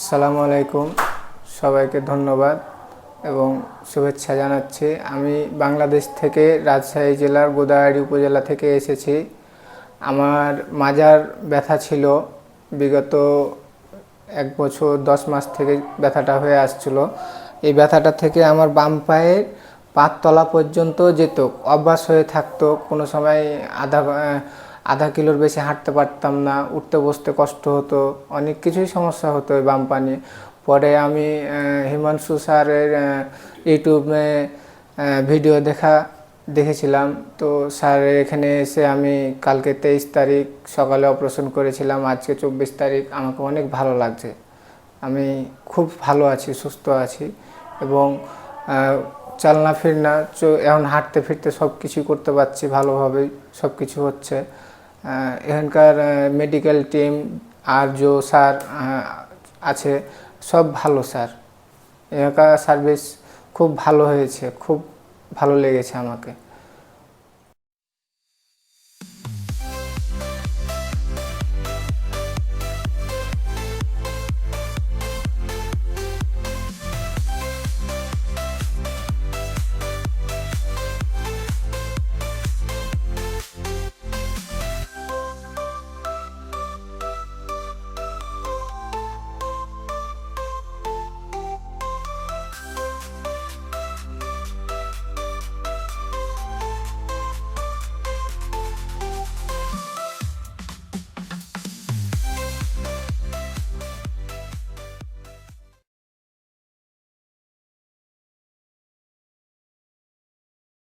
আসসালামু আলাইকুম। সবাইকে ধন্যবাদ এবং শুভেচ্ছা জানাচ্ছি। আমি বাংলাদেশ থেকে রাজশাহী জেলার গোদাগাড়ি উপজেলা থেকে এসেছি। আমার মাজার ব্যথা ছিল। বিগত এক বছর, দশ মাস থেকে ব্যথাটা হয়ে আসছিল। এই ব্যথাটা থেকে আমার বাম পায়ের পাততলা পর্যন্ত যেত। অভ্যাস হয়ে থাকতো। কোনো সময় আধা আধা কিলোর বেশি হাঁটতে পারতাম না, উঠতে বসতে কষ্ট হতো, অনেক কিছুই সমস্যা হতো ওই বাম পানি। পরে আমি হিমাংশু স্যারের ইউটিউবে ভিডিও দেখা, দেখেছিলাম। তো স্যার এখানে এসে আমি কালকে তেইশ তারিখ সকালে অপারেশন করেছিলাম, আজকে চব্বিশ তারিখ, আমাকে অনেক ভালো লাগছে। আমি খুব ভালো আছি, সুস্থ আছি এবং চালনা ফিরনা এখন হাঁটতে ফিরতে সব কিছুই করতে পারছি ভালোভাবেই সব কিছু হচ্ছে। এখানকার মেডিকেল টিম আর জো স্যার আছে, সব ভালো, স্যার। এখানকার সার্ভিস খুব ভালো হয়েছে, খুব ভালো লেগেছে আমাকে।